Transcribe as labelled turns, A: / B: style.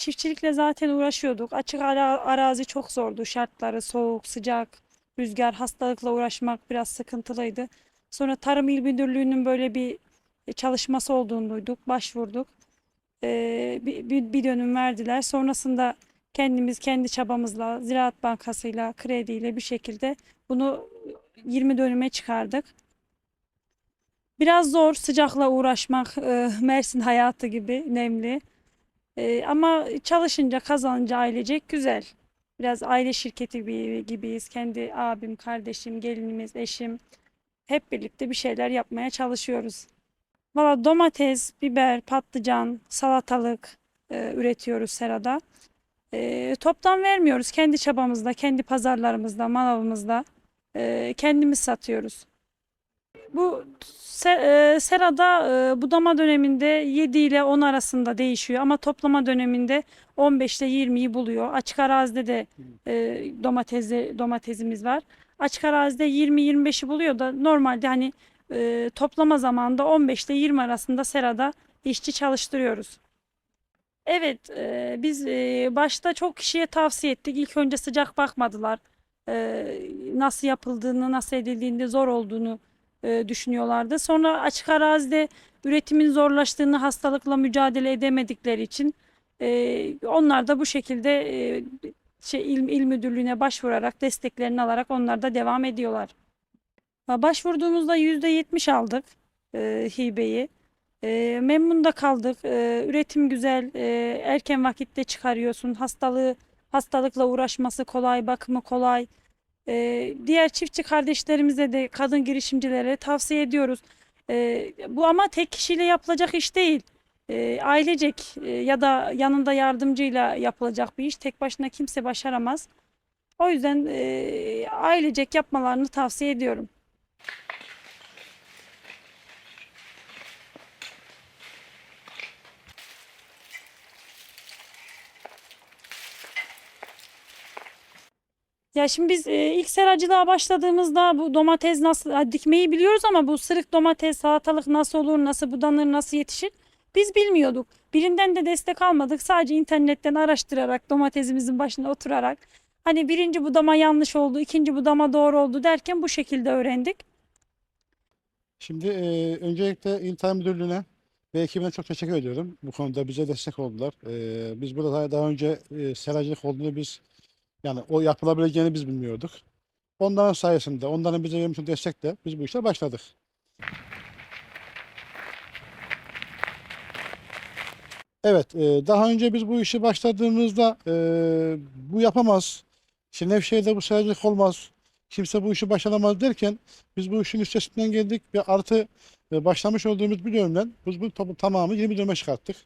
A: çiftçilikle zaten uğraşıyorduk. Açık ara- arazi çok zordu. Şartları soğuk, sıcak, rüzgar, hastalıkla uğraşmak biraz sıkıntılıydı. Sonra Tarım İl Müdürlüğü'nün böyle bir çalışması olduğunu duyduk. Başvurduk. Ee, bir, bir, dönüm verdiler. Sonrasında kendimiz kendi çabamızla, Ziraat Bankası'yla, krediyle bir şekilde bunu 20 dönüme çıkardık. Biraz zor sıcakla uğraşmak, e, Mersin hayatı gibi nemli. E, ama çalışınca, kazanınca ailecek güzel. Biraz aile şirketi gibi- gibiyiz. Kendi abim, kardeşim, gelinimiz, eşim hep birlikte bir şeyler yapmaya çalışıyoruz. Valla domates, biber, patlıcan, salatalık e, üretiyoruz serada. E, toptan vermiyoruz. Kendi çabamızda, kendi pazarlarımızda, manavımızda e, kendimiz satıyoruz. Bu e, serada e, budama döneminde 7 ile 10 arasında değişiyor ama toplama döneminde 15 ile 20'yi buluyor. Açık arazide de e, domatesi, domatesimiz var. Açık arazide 20-25'i buluyor da normalde hani toplama zamanında 15 ile 20 arasında serada işçi çalıştırıyoruz. Evet, biz başta çok kişiye tavsiye ettik. İlk önce sıcak bakmadılar. Nasıl yapıldığını, nasıl edildiğinde zor olduğunu e, düşünüyorlardı. Sonra açık arazide üretimin zorlaştığını, hastalıkla mücadele edemedikleri için e, onlar da bu şekilde e, şey, il, il müdürlüğüne başvurarak desteklerini alarak onlar da devam ediyorlar. Başvurduğumuzda %70 aldık e, hibeyi. E, memnun da kaldık. E, üretim güzel. E, erken vakitte çıkarıyorsun. Hastalığı hastalıkla uğraşması kolay, bakımı kolay. E, diğer çiftçi kardeşlerimize de kadın girişimcilere tavsiye ediyoruz. E, bu ama tek kişiyle yapılacak iş değil. E, ailecek e, ya da yanında yardımcıyla yapılacak bir iş. Tek başına kimse başaramaz. O yüzden e, ailecek yapmalarını tavsiye ediyorum. Ya şimdi biz e, ilk seracılığa başladığımızda bu domates nasıl dikmeyi biliyoruz ama bu sırık domates, salatalık nasıl olur, nasıl budanır, nasıl yetişir biz bilmiyorduk. Birinden de destek almadık. Sadece internetten araştırarak domatesimizin başına oturarak hani birinci budama yanlış oldu, ikinci budama doğru oldu derken bu şekilde öğrendik.
B: Şimdi e, öncelikle İl Müdürlüğü'ne ve ekibine çok teşekkür ediyorum. Bu konuda bize destek oldular. E, biz burada daha önce e, seracılık olduğunu biz yani o yapılabileceğini biz bilmiyorduk. Onların sayesinde, onların bize vermiş destekle biz bu işe başladık. Evet, e, daha önce biz bu işi başladığımızda e, bu yapamaz. İşte Nevşehir'de bu seracılık olmaz. Kimse bu işi başaramaz derken biz bu işin üstesinden geldik ve artı e, başlamış olduğumuz bir dönemden biz bu tamamı 20 döneme çıkarttık.